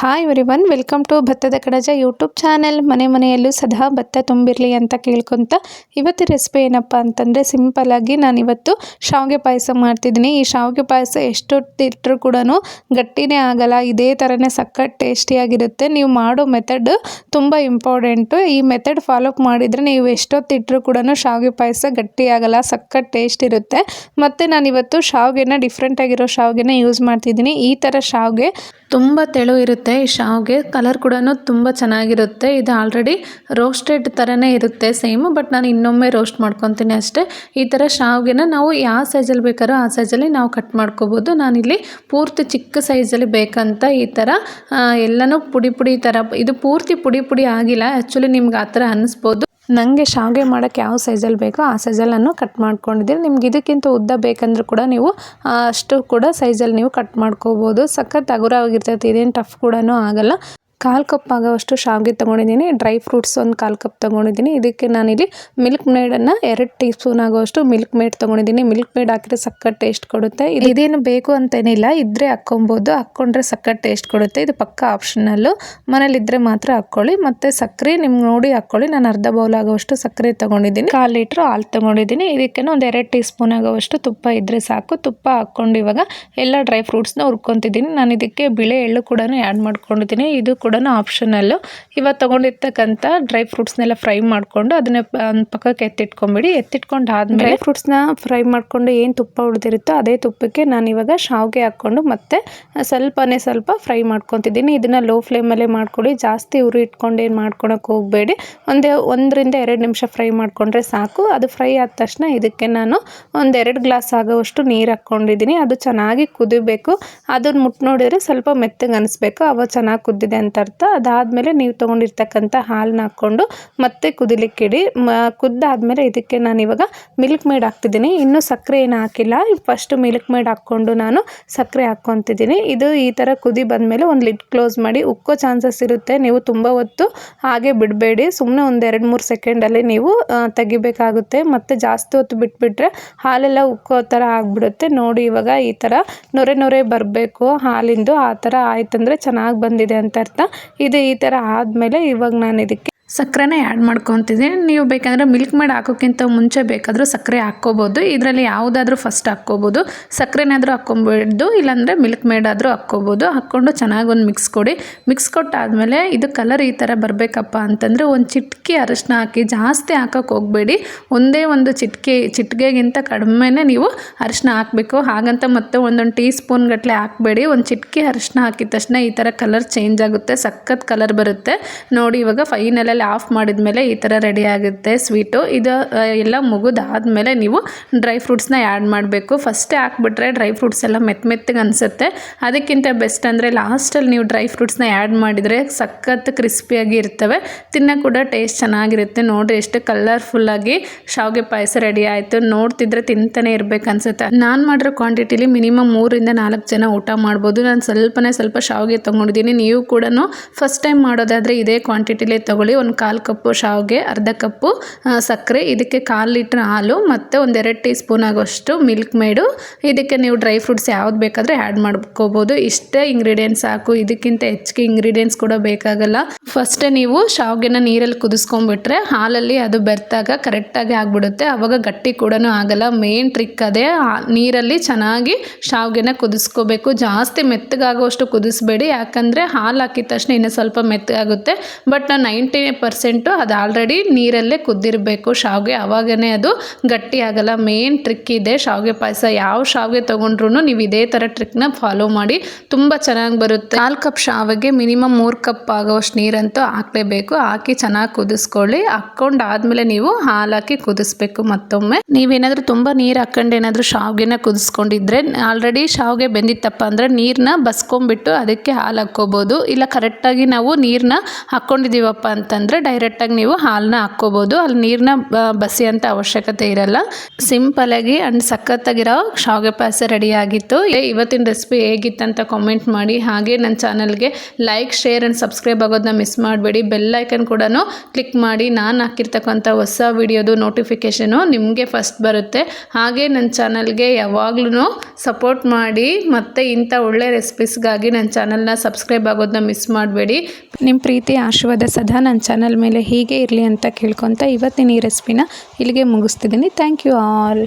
Hi everyone welcome to ಭತ್ತದ ಕಡಜ YouTube channel ಮನೆ ಮನೆಯಲ್ಲೂ ಸದಾ ಭತ್ತ ತುಂಬಿರಲಿ ಅಂತ ಕೇಳ್ಕೊತ ಇವತ್ತು ರೆಸಿಪಿ ಏನಪ್ಪ ಅಂತಂದರೆ ಸಿಂಪಲ್ಲಾಗಿ ನಾನಿವತ್ತು ಶಾವಿಗೆ ಪಾಯಸ ಮಾಡ್ತಿದ್ದೀನಿ. ಈ ಶಾವಿಗೆ ಪಾಯಸ ಎಷ್ಟೊತ್ತಿಟ್ಟರೂ ಕೂಡ ಗಟ್ಟಿನೇ ಆಗಲ್ಲ, ಇದೇ ಥರನೇ ಸಖತ್ ಟೇಸ್ಟಿಯಾಗಿರುತ್ತೆ ನೀವು ಮಾಡೋ ಮೆಥಡ್ ತುಂಬ ಇಂಪಾರ್ಟೆಂಟು ಈ ಮೆಥಡ್ ಫಾಲೋಅಪ್ ಮಾಡಿದರೆ ನೀವು ಎಷ್ಟೊತ್ತಿಟ್ಟರೂ ಕೂಡ ಶಾವಿಗೆ ಪಾಯಸ ಗಟ್ಟಿಯಾಗಲ್ಲ ಸಕ್ಕತ್ ಟೇಸ್ಟ್ ಇರುತ್ತೆ. ಮತ್ತು ನಾನಿವತ್ತು ಶಾವಿಗೆನ ಡಿಫ್ರೆಂಟಾಗಿರೋ ಶಾವಿಗೆನ ಯೂಸ್ ಮಾಡ್ತಿದ್ದೀನಿ. ಈ ಥರ ಶಾವಿಗೆ ತುಂಬ ತೆಳು ಇರುತ್ತೆ, ಈ ಶಾವ್ಗೆ. ಕಲರ್ ಕೂಡ ತುಂಬ ಚೆನ್ನಾಗಿರುತ್ತೆ. ಇದು ಆಲ್ರೆಡಿ ರೋಸ್ಟೆಡ್ ಥರನೇ ಇರುತ್ತೆ ಸೇಮ್ ಬಟ್ ನಾನು ಇನ್ನೊಮ್ಮೆ ರೋಸ್ಟ್ ಮಾಡ್ಕೊತೀನಿ ಅಷ್ಟೇ. ಈ ಥರ ಶಾವ್ಗೆನ ನಾವು ಯಾವ ಸೈಜಲ್ಲಿ ಬೇಕಾದ್ರೂ ಆ ಸೈಜಲ್ಲಿ ನಾವು ಕಟ್ ಮಾಡ್ಕೋಬೋದು. ನಾನಿಲ್ಲಿ ಪೂರ್ತಿ ಚಿಕ್ಕ ಸೈಜಲ್ಲಿ ಬೇಕಂತ ಈ ಥರ ಎಲ್ಲನೂ ಪುಡಿ ಪುಡಿ ಥರ ಇದು ಪೂರ್ತಿ ಪುಡಿ ಪುಡಿ ಆಗಿಲ್ಲ. ಆ್ಯಕ್ಚುಲಿ ನಿಮ್ಗೆ ಆ ಥರ ಅನ್ನಿಸ್ಬೋದು ನನಗೆ ಶಾವಿಗೆ ಮಾಡೋಕ್ಕೆ ಯಾವ ಸೈಜಲ್ಲಿ ಬೇಕೋ ಆ ಸೈಜಲ್ಲಿ ನಾನು ಕಟ್ ಮಾಡ್ಕೊಂಡಿದ್ದೀನಿ ನಿಮ್ಗೆ ಇದಕ್ಕಿಂತ ಉದ್ದ ಬೇಕಂದ್ರೂ ಕೂಡ ನೀವು ಅಷ್ಟು ಕೂಡ ಸೈಜಲ್ಲಿ ನೀವು ಕಟ್ ಮಾಡ್ಕೋಬೋದು. ಸಖತ್ ಹಗುರವಾಗಿರ್ತೈತೆ ಇದೇನು ಟಫ್ ಕೂಡ ಆಗಲ್ಲ. ಕಾಲು ಕಪ್ ಆಗೋವಷ್ಟು ಶಾವಿಗೆ ತೊಗೊಂಡಿದ್ದೀನಿ. ಡ್ರೈ ಫ್ರೂಟ್ಸ್ ಒಂದು ಕಾಲು ಕಪ್ ತೊಗೊಂಡಿದ್ದೀನಿ. ಇದಕ್ಕೆ ನಾನಿಲ್ಲಿ ಮಿಲ್ಕ್ ಮೇಡನ್ನು ಎರಡು ಟೀ ಸ್ಪೂನ್ ಆಗೋವಷ್ಟು ಮಿಲ್ಕ್ ಮೇಡ್ ತೊಗೊಂಡಿದ್ದೀನಿ. ಮಿಲ್ಕ್ ಮೇಡ್ ಹಾಕಿದ್ರೆ ಸಕ್ಕತ್ ಟೇಸ್ಟ್ ಕೊಡುತ್ತೆ. ಇದು ಇದೇನು ಬೇಕು ಅಂತೇನಿಲ್ಲ. ಇದ್ದರೆ ಹಾಕ್ಕೊಬೋದು. ಹಾಕ್ಕೊಂಡ್ರೆ ಸಕ್ಕತ್ ಟೇಸ್ಟ್ ಕೊಡುತ್ತೆ. ಇದು ಪಕ್ಕ ಆಪ್ಷನಲ್ಲು. ಮನೇಲಿದ್ದರೆ ಮಾತ್ರ ಹಾಕ್ಕೊಳ್ಳಿ. ಮತ್ತು ಸಕ್ಕರೆ ನಿಮ್ಗೆ ನೋಡಿ ಹಾಕ್ಕೊಳ್ಳಿ. ನಾನು ಅರ್ಧ ಬೌಲ್ ಆಗೋವಷ್ಟು ಸಕ್ಕರೆ ತೊಗೊಂಡಿದ್ದೀನಿ. ಕಾಲು ಲೀಟ್ರ್ ಹಾಲು ತೊಗೊಂಡಿದ್ದೀನಿ. ಇದಕ್ಕೆ ಒಂದು ಎರಡು ಟೀ ಸ್ಪೂನ್ ಆಗೋವಷ್ಟು ತುಪ್ಪ ಇದ್ದರೆ ಸಾಕು. ತುಪ್ಪ ಹಾಕ್ಕೊಂಡು ಇವಾಗ ಎಲ್ಲ ಡ್ರೈ ಫ್ರೂಟ್ಸ್ನ ಹುರ್ಕೊತಿದ್ದೀನಿ. ನಾನು ಇದಕ್ಕೆ ಬಿಳೆ ಎಳ್ಳು ಕೂಡ ಆ್ಯಡ್ ಮಾಡ್ಕೊಂಡಿದ್ದೀನಿ. ಇದು ಆಪ್ಷನಲ್ಲು ಇವತ್ತು ತೊಗೊಂಡಿರ್ತಕ್ಕಂಥ ಡ್ರೈ ಫ್ರೂಟ್ಸ್ನೆಲ್ಲ ಫ್ರೈ ಮಾಡಿಕೊಂಡು ಅದನ್ನ ಪಕ್ಕಕ್ಕೆ ಎತ್ತಿಟ್ಕೊಂಬಿಡಿ. ಎತ್ತಿಟ್ಕೊಂಡು ಆದಮೇಲೆ ಡ್ರೈ ಫ್ರೂಟ್ಸ್ನ ಫ್ರೈ ಮಾಡಿಕೊಂಡು ಏನು ತುಪ್ಪ ಉಳಿದಿರುತ್ತೋ ಅದೇ ತುಪ್ಪಕ್ಕೆ ನಾನು ಇವಾಗ ಶಾವಿಗೆ ಹಾಕ್ಕೊಂಡು ಮತ್ತೆ ಸ್ವಲ್ಪನೇ ಸ್ವಲ್ಪ ಫ್ರೈ ಮಾಡ್ಕೊತಿದ್ದೀನಿ. ಇದನ್ನು ಲೋ ಫ್ಲೇಮಲ್ಲೇ ಮಾಡ್ಕೊಳ್ಳಿ. ಜಾಸ್ತಿ ಉರಿ ಇಟ್ಕೊಂಡು ಏನು ಮಾಡ್ಕೊಳಕ್ಕೆ ಹೋಗಬೇಡಿ. ಒಂದೇ ಒಂದರಿಂದ ಎರಡು ನಿಮಿಷ ಫ್ರೈ ಮಾಡಿಕೊಂಡ್ರೆ ಸಾಕು. ಅದು ಫ್ರೈ ಆದ ತಕ್ಷಣ ಇದಕ್ಕೆ ನಾನು ಒಂದೆರಡು ಗ್ಲಾಸ್ ಆಗೋವಷ್ಟು ನೀರು ಹಾಕ್ಕೊಂಡಿದ್ದೀನಿ. ಅದು ಚೆನ್ನಾಗಿ ಕುದಿಬೇಕು. ಅದನ್ನು ಮುಟ್ಟು ನೋಡಿದರೆ ಸ್ವಲ್ಪ ಮೆತ್ತಗೆ ಅನಿಸ್ಬೇಕು. ಅವಾಗ ಚೆನ್ನಾಗಿ ಕುದ್ದಿದೆ ಅಂತ ಅರ್ಥ ಅದಾದಮೇಲೆ ನೀವು ತೊಗೊಂಡಿರ್ತಕ್ಕಂಥ ಹಾಲನ್ನ ಹಾಕ್ಕೊಂಡು ಮತ್ತೆ ಕುದಿಲಿಕ್ಕಿಡಿ, ಮ, ಕುದ್ದಾದ್ಮೇಲೆ ಇದಕ್ಕೆ ನಾನು ಇವಾಗ ಮಿಲ್ಕ್ ಮೇಡ್ ಹಾಕ್ತಿದ್ದೀನಿ. ಇನ್ನೂ ಸಕ್ಕರೆ ಏನು ಹಾಕಿಲ್ಲ. ಫಸ್ಟ್ ಮಿಲ್ಕ್ ಮೇಡ್ ಹಾಕ್ಕೊಂಡು ನಾನು ಸಕ್ಕರೆ ಹಾಕ್ಕೊತಿದ್ದೀನಿ. ಇದು ಈ ಥರ ಕುದಿ ಬಂದಮೇಲೆ ಒಂದು ಲಿಡ್ ಕ್ಲೋಸ್ ಮಾಡಿ ಉಕ್ಕೋ ಚಾನ್ಸಸ್ ಇರುತ್ತೆ. ನೀವು ತುಂಬ ಹೊತ್ತು ಹಾಗೆ ಬಿಡಬೇಡಿ. ಸುಮ್ಮನೆ ಒಂದು ಎರಡು ಮೂರು ಸೆಕೆಂಡಲ್ಲಿ ನೀವು ತೆಗಿಬೇಕಾಗುತ್ತೆ. ಮತ್ತು ಜಾಸ್ತಿ ಹೊತ್ತು ಬಿಟ್ಬಿಟ್ರೆ ಹಾಲೆಲ್ಲ ಉಕ್ಕೋ ಥರ ಆಗಿಬಿಡುತ್ತೆ. ನೋಡಿ ಇವಾಗ ಈ ಥರ ನೊರೆ ನೊರೆ ಬರಬೇಕು. ಹಾಲಿಂದು ಆ ಥರ ಆಯ್ತಂದರೆ ಚೆನ್ನಾಗಿ ಬಂದಿದೆ ಅಂತ ಅರ್ಥ. ಇದು ಈ ಥರ ಆದಮೇಲೆ ಇವಾಗ ನಾನು ಇದಕ್ಕೆ ಸಕ್ಕರೆನ ಆ್ಯಡ್ ಮಾಡ್ಕೊತಿದ್ದೀನಿ ನೀವು ಬೇಕಂದರೆ ಮಿಲ್ಕ್ ಮೇಡ್ ಹಾಕೋಕ್ಕಿಂತ ಮುಂಚೆ ಬೇಕಾದರೂ ಸಕ್ಕರೆ ಹಾಕ್ಕೋಬೋದು. ಇದರಲ್ಲಿ ಯಾವುದಾದ್ರೂ ಫಸ್ಟ್ ಹಾಕ್ಕೋಬೋದು. ಸಕ್ಕರೆನಾದರೂ ಹಾಕ್ಕೊಬಿಡ್ದು, ಇಲ್ಲಾಂದರೆ ಮಿಲ್ಕ್ ಮೇಡ್ ಆದರೂ ಹಾಕ್ಕೋಬೋದು. ಹಾಕ್ಕೊಂಡು ಚೆನ್ನಾಗಿ ಒಂದು ಮಿಕ್ಸ್ ಕೊಡಿ. ಮಿಕ್ಸ್ ಕೊಟ್ಟಾದಮೇಲೆ ಇದು ಕಲರ್ ಈ ಥರ ಬರಬೇಕಪ್ಪ ಅಂತಂದರೆ ಒಂದು ಚಿಟಕಿ ಅರಶಿನ ಹಾಕಿ ಜಾಸ್ತಿ ಹಾಕೋಕ್ಕೆ ಹೋಗಬೇಡಿ. ಒಂದೇ ಒಂದು ಚಿಟ್ಕೆ ಚಿಟ್ಕೆಗಿಂತ ಕಡಿಮೆನೇ ನೀವು ಅರಿಶಿನ ಹಾಕಬೇಕು. ಹಾಗಂತ ಮತ್ತೆ ಒಂದೊಂದು ಟೀ ಸ್ಪೂನ್ ಗಟ್ಟಲೆ ಹಾಕಬೇಡಿ. ಒಂದು ಚಿಟಕಿ ಅರಿಶಿನ ಹಾಕಿದ ತಕ್ಷಣ ಈ ಥರ ಕಲರ್ ಚೇಂಜ್ ಆಗುತ್ತೆ. ಸಖತ್ ಕಲರ್ ಬರುತ್ತೆ. ನೋಡಿ ಇವಾಗ ಫೈನಲಲ್ಲಿ ಆಫ್ ಮಾಡಿದ್ಮೇಲೆ ಈ ಥರ ರೆಡಿ ಆಗುತ್ತೆ ಸ್ವೀಟು. ಇದು ಎಲ್ಲ ಮುಗಿದಾದ್ಮೇಲೆ ನೀವು ಡ್ರೈ ಫ್ರೂಟ್ಸ್ನ ಆ್ಯಡ್ ಮಾಡಬೇಕು. ಫಸ್ಟೇ ಹಾಕ್ಬಿಟ್ರೆ ಡ್ರೈ ಫ್ರೂಟ್ಸ್ ಎಲ್ಲ ಮೆತ್ತ ಮೆತ್ತಗೆ ಅನಿಸುತ್ತೆ. ಅದಕ್ಕಿಂತ ಬೆಸ್ಟ್ ಅಂದರೆ ಲಾಸ್ಟಲ್ಲಿ ನೀವು ಡ್ರೈ ಫ್ರೂಟ್ಸ್ನ ಆ್ಯಡ್ ಮಾಡಿದರೆ ಸಖತ್ ಕ್ರಿಸ್ಪಿಯಾಗಿ ಇರ್ತವೆ. ತಿನ್ನೋ ಕೂಡ ಟೇಸ್ಟ್ ಚೆನ್ನಾಗಿರುತ್ತೆ. ನೋಡಿರಿ ಎಷ್ಟು ಕಲರ್ಫುಲ್ಲಾಗಿ ಶಾವಿಗೆ ಪಾಯಸ ರೆಡಿ ಆಯಿತು. ನೋಡ್ತಿದ್ರೆ ತಿಂತಾನೆ ಇರಬೇಕು ಅನ್ಸುತ್ತೆ. ನಾನು ಮಾಡಿರೋ ಕ್ವಾಂಟಿಟಿಲಿ ಮಿನಿಮಮ್ ಮೂರಿಂದ ನಾಲ್ಕು ಜನ ಊಟ ಮಾಡ್ಬೋದು. ನಾನು ಸ್ವಲ್ಪನೇ ಸ್ವಲ್ಪ ಶಾವಿಗೆ ತೊಗೊಂಡಿದ್ದೀನಿ. ನೀವು ಕೂಡ ಫಸ್ಟ್ ಟೈಮ್ ಮಾಡೋದಾದರೆ ಇದೇ ಕ್ವಾಂಟಿಟಿಲೇ ತೊಗೊಳ್ಳಿ. ಒಂದು ಕಾಲು ಕಪ್ಪು ಶಾವಿಗೆ, ಅರ್ಧ ಕಪ್ಪು ಸಕ್ಕರೆ, ಇದಕ್ಕೆ ಕಾಲು ಲೀಟ್ರ್ ಹಾಲು ಮತ್ತು ಒಂದೆರಡು ಟೀ ಸ್ಪೂನ್ ಆಗೋಷ್ಟು ಮಿಲ್ಕ್ ಮೇಡು. ಇದಕ್ಕೆ ನೀವು ಡ್ರೈ ಫ್ರೂಟ್ಸ್ ಯಾವ್ದು ಬೇಕಾದರೆ ಆ್ಯಡ್ ಮಾಡ್ಕೋಬೋದು. ಇಷ್ಟೇ ಇಂಗ್ರೀಡಿಯೆಂಟ್ಸ್ ಸಾಕು. ಇದಕ್ಕಿಂತ ಹೆಚ್ಚಿಗೆ ಇಂಗ್ರೀಡಿಯೆಂಟ್ಸ್ ಕೂಡ ಬೇಕಾಗಲ್ಲ. ಫಸ್ಟೇ ನೀವು ಶಾವಿಗೆನ ನೀರಲ್ಲಿ ಕುದಿಸ್ಕೊಂಡ್ಬಿಟ್ರೆ ಹಾಲಲ್ಲಿ ಅದು ಬೆರ್ತಾಗ ಕರೆಕ್ಟಾಗಿ ಆಗಿಬಿಡುತ್ತೆ. ಆವಾಗ ಗಟ್ಟಿ ಕೂಡ ಆಗಲ್ಲ. ಮೇನ್ ಟ್ರಿಕ್ ಅದೇ ನೀರಲ್ಲಿ ಚೆನ್ನಾಗಿ ಶಾವಿಗೆನ ಕುದಿಸ್ಕೋಬೇಕು. ಜಾಸ್ತಿ ಮೆತ್ತಗಾಗುವಷ್ಟು ಕುದಿಸ್ಬೇಡಿ. ಯಾಕಂದರೆ ಹಾಲು ಹಾಕಿದ ತಕ್ಷಣ ಇನ್ನೂ ಸ್ವಲ್ಪ ಮೆತ್ತಗಾಗುತ್ತೆ. ಬಟ್ ನಾನು ನೈಂಟಿ ಪರ್ಸೆಂಟು ಅದು ಆಲ್ರೆಡಿ ನೀರಲ್ಲೇ ಕುದ್ದಿರಬೇಕು. ಶಾವಿಗೆ ಅವಾಗನೇ ಅದು ಗಟ್ಟಿ ಆಗಲ್ಲ. ಮೇನ್ ಟ್ರಿಕ್ ಇದೆ ಶಾವಿಗೆ ಪಾಯಸ. ಯಾವ ಶಾವಿಗೆ ತೊಗೊಂಡ್ರು ನೀವು ಇದೇ ಥರ ಟ್ರಿಕ್ನ ಫಾಲೋ ಮಾಡಿ ತುಂಬ ಚೆನ್ನಾಗಿ ಬರುತ್ತೆ. ನಾಲ್ಕು ಕಪ್ ಶಾವಿಗೆ ಮಿನಿಮಮ್ ಮೂರು ಕಪ್ ಆಗೋವಷ್ಟು ನೀರಂತೂ ಹಾಕಲೇಬೇಕು. ಹಾಕಿ ಚೆನ್ನಾಗಿ ಕುದಿಸ್ಕೊಳ್ಳಿ. ಹಾಕ್ಕೊಂಡು ಆದಮೇಲೆ ನೀವು ಹಾಲು ಕುದಿಸ್ಬೇಕು ಮತ್ತೊಮ್ಮೆ. ನೀವೇನಾದರೂ ತುಂಬ ನೀರು ಹಾಕೊಂಡು ಏನಾದರೂ ಶಾವಿಗೆನ ಕುದಿಸ್ಕೊಂಡಿದ್ರೆ ಆಲ್ರೆಡಿ ಶಾವಿಗೆ ಬೆಂದಿತ್ತಪ್ಪ ಅಂದರೆ ನೀರನ್ನ ಬಸ್ಕೊಂಬಿಟ್ಟು ಅದಕ್ಕೆ ಹಾಲು ಹಾಕ್ಕೋಬೋದು. ಇಲ್ಲ ಕರೆಕ್ಟಾಗಿ ನಾವು ನೀರನ್ನ ಹಾಕ್ಕೊಂಡಿದ್ದೀವಪ್ಪ ಅಂತಂದರೆ ಅಂತಂದರೆ ಡೈರೆಕ್ಟಾಗಿ ನೀವು ಹಾಲನ್ನ ಹಾಕ್ಕೋಬೋದು. ಅಲ್ಲಿ ನೀರನ್ನ ಬಸಿಯಂಥ ಅವಶ್ಯಕತೆ ಇರಲ್ಲ. ಸಿಂಪಲಾಗಿ ಆ್ಯಂಡ್ ಸಖತ್ತಾಗಿರೋ ಶಾವಿಗೆ ಪಾಯಸ ರೆಡಿ ಆಗಿತ್ತು. ಏ, ಇವತ್ತಿನ ರೆಸಿಪಿ ಹೇಗಿತ್ತಂತ ಕಾಮೆಂಟ್ ಮಾಡಿ. ಹಾಗೆ ನನ್ನ ಚಾನಲ್ಗೆ ಲೈಕ್ ಶೇರ್ ಆ್ಯಂಡ್ ಸಬ್ಸ್ಕ್ರೈಬ್ ಆಗೋದನ್ನ ಮಿಸ್ ಮಾಡಬೇಡಿ. ಬೆಲ್ ಐಕನ್ ಕೂಡ ಕ್ಲಿಕ್ ಮಾಡಿ. ನಾನು ಹಾಕಿರ್ತಕ್ಕಂಥ ಹೊಸ ವಿಡಿಯೋದು ನೋಟಿಫಿಕೇಷನು ನಿಮಗೆ ಫಸ್ಟ್ ಬರುತ್ತೆ. ಹಾಗೆ ನನ್ನ ಚಾನಲ್ಗೆ ಯಾವಾಗ್ಲೂ ಸಪೋರ್ಟ್ ಮಾಡಿ. ಮತ್ತು ಇಂಥ ಒಳ್ಳೆ ರೆಸಿಪೀಸ್ಗಾಗಿ ನನ್ನ ಚಾನಲ್ನ ಸಬ್ಸ್ಕ್ರೈಬ್ ಆಗೋದನ್ನ ಮಿಸ್ ಮಾಡಬೇಡಿ. ನಿಮ್ಮ ಪ್ರೀತಿ ಆಶೀರ್ವಾದ ಸದಾ ನನ್ನ ಚಾನಲ್ ಮೇಲೆ ಹೀಗೆ ಇರಲಿ ಅಂತ ಕೇಳ್ಕೊತ ಇವತ್ತಿನ ಈ ರೆಸಿಪಿನ ಇಲ್ಲಿಗೆ ಮುಗಿಸ್ತಿದ್ದೀನಿ. Thank you all